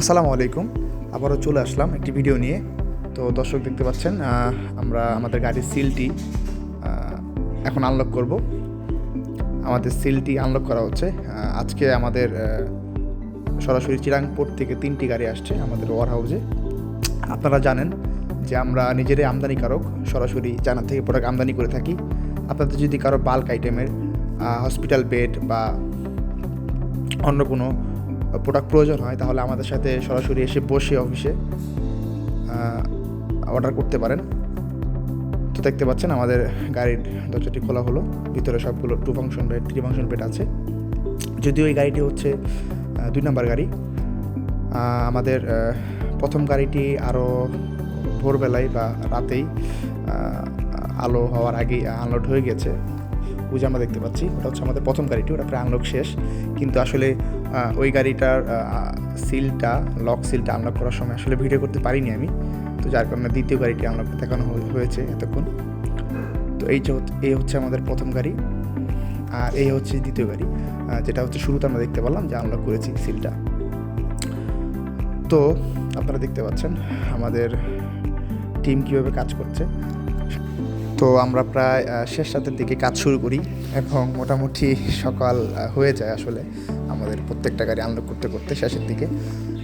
আসসালামু আলাইকুম। আবারও চলে আসলাম একটি ভিডিও নিয়ে। তো দর্শক দেখতে পাচ্ছেন আমরা আমাদের গাড়ির সিলটি এখন আনলক করব। আমাদের সিলটি আনলক করা হচ্ছে। আজকে আমাদের সরাসরি চিরাংপুর থেকে তিনটি গাড়ি আসছে আমাদের ওয়ার হাউসে। আপনারা জানেন যে আমরা নিজেরাই আমদানিকারক, সরাসরি জানা থেকে প্রোডাক্ট আমদানি করে থাকি। আপনাদের যদি কারও বাল্ক আইটেমের হসপিটাল বেড বা অন্য কোনো প্রোডাক্ট প্রয়োজন হয়, তাহলে আমাদের সাথে সরাসরি এসে বসে অফিসে অর্ডার করতে পারেন। তো দেখতে পাচ্ছেন আমাদের গাড়ির দরজাটি খোলা হলো, ভিতরে সবগুলো two function bed three function bed আছে। যদিও এই গাড়িটি হচ্ছে দুই নাম্বার গাড়ি আমাদের প্রথম গাড়িটি আরও ভোরবেলায় বা রাতেই আলো হওয়ার আগেই আনলোড হয়ে গেছে। ওই যে আমরা দেখতে পাচ্ছি, ওটা হচ্ছে আমাদের প্রথম গাড়িটি, ওটা প্রায় আনলক শেষ। কিন্তু আসলে ওই গাড়িটার সিলটা লক সিলটা আনলক করার সময় আসলে ভিডিও করতে পারিনি আমি। তো যার কারণে দ্বিতীয় গাড়িটি আনলক দেখানো হয়েছে এতক্ষণ। তো এই এই হচ্ছে আমাদের প্রথম গাড়ি আর এই হচ্ছে দ্বিতীয় গাড়ি। যেটা হচ্ছে শুরুতে আমরা দেখতে পারলাম যে আনলক করেছি সিলটা। তো আপনারা দেখতে পাচ্ছেন আমাদের টিম কীভাবে কাজ করছে। তো আমরা প্রায় শেষ রাতের দিকে কাজ শুরু করি এবং মোটামুটি সকাল হয়ে যায় আসলে আমাদের প্রত্যেকটা গাড়ি আনলোড করতে করতে শেষের দিকে।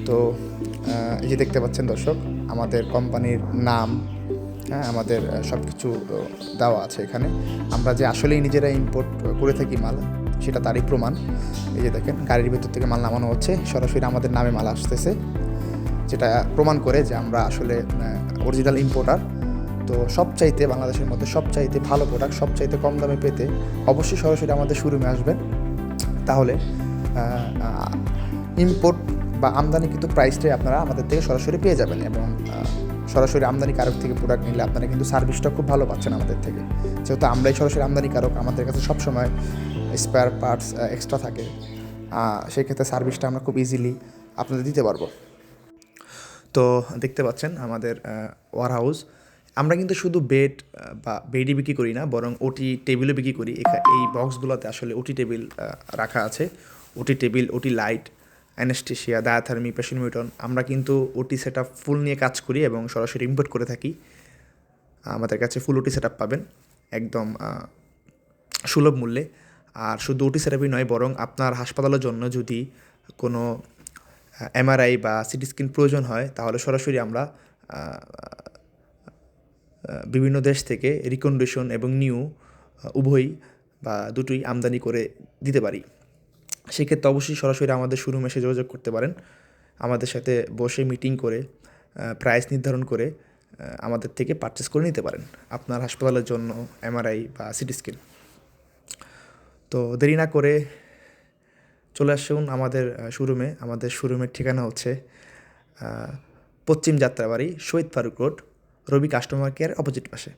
তো এই যে দেখতে পাচ্ছেন দর্শক, আমাদের কোম্পানির নাম হ্যাঁ আমাদের সব কিছু দেওয়া আছে এখানে। আমরা যে আসলেই নিজেরা ইম্পোর্ট করে থাকি মাল, সেটা তারই প্রমাণ। এই যে দেখেন, গাড়ির ভেতর থেকে মাল নামানো হচ্ছে, সরাসরি আমাদের নামে মাল আসতেছে, যেটা প্রমাণ করে যে আমরা আসলে অরিজিনাল ইম্পোর্টার তো সবচাইতে বাংলাদেশের মধ্যে সবচাইতে ভালো প্রোডাক্ট সবচাইতে কম দামে পেতে অবশ্যই সরাসরি আমাদের শোরুমে আসবেন। তাহলে ইম্পোর্ট বা আমদানিকৃত প্রাইসটাই আপনারা আমাদের থেকে সরাসরি পেয়ে যাবেন এবং সরাসরি আমদানিকারক থেকে প্রোডাক্ট নিলে আপনারা কিন্তু সার্ভিসটা খুব ভালো পাচ্ছেন আমাদের থেকে। যেহেতু আমরাই সরাসরি আমদানিকারক আমাদের কাছে সবসময় স্পেয়ার পার্টস এক্সট্রা থাকে। সেক্ষেত্রে সার্ভিসটা আমরা খুব ইজিলি আপনাদের দিতে পারব। তো দেখতে পাচ্ছেন আমাদের ওয়ার হাউস আমরা কিন্তু শুধু বেড বা বেডই বিক্রি করি না, বরং ওটি টেবিলও বিক্রি করি। এই বক্সগুলোতে আসলে ওটি টেবিল রাখা আছে। OT table OT light anaesthesia diathermy পেশিনমিটন আমরা কিন্তু ওটি সেট ফুল নিয়ে কাজ করি এবং সরাসরি ইম্পোর্ট করে থাকি। আমাদের কাছে ফুল ওটি সেট পাবেন, একদম সুলভ মূল্যে। আর শুধু ওটি সেরাপি নয়, বরং আপনার হাসপাতালের জন্য যদি কোনো এমআরআই বা সিটি স্ক্যান প্রয়োজন হয়, তাহলে সরাসরি আমরা বিভিন্ন দেশ থেকে রিকন্ডিশন এবং নিউ উভয়ই বা দুটোই আমদানি করে দিতে পারি। সেক্ষেত্রে অবশ্যই সরাসরি আমাদের শোরুমে এসে যোগাযোগ করতে পারেন। আমাদের সাথে বসে মিটিং করে প্রাইস নির্ধারণ করে আমাদের থেকে পারচেস করে নিতে পারেন আপনার হাসপাতালের জন্য এমআরআই বা সিটি স্ক্যান তো দেরি না করে চলে আসুন আমাদের শোরুমে আমাদের শোরুমের ঠিকানা হচ্ছে Paschim Jatrabari, Shahid Faruk road. Robi customer care opposite পাশে।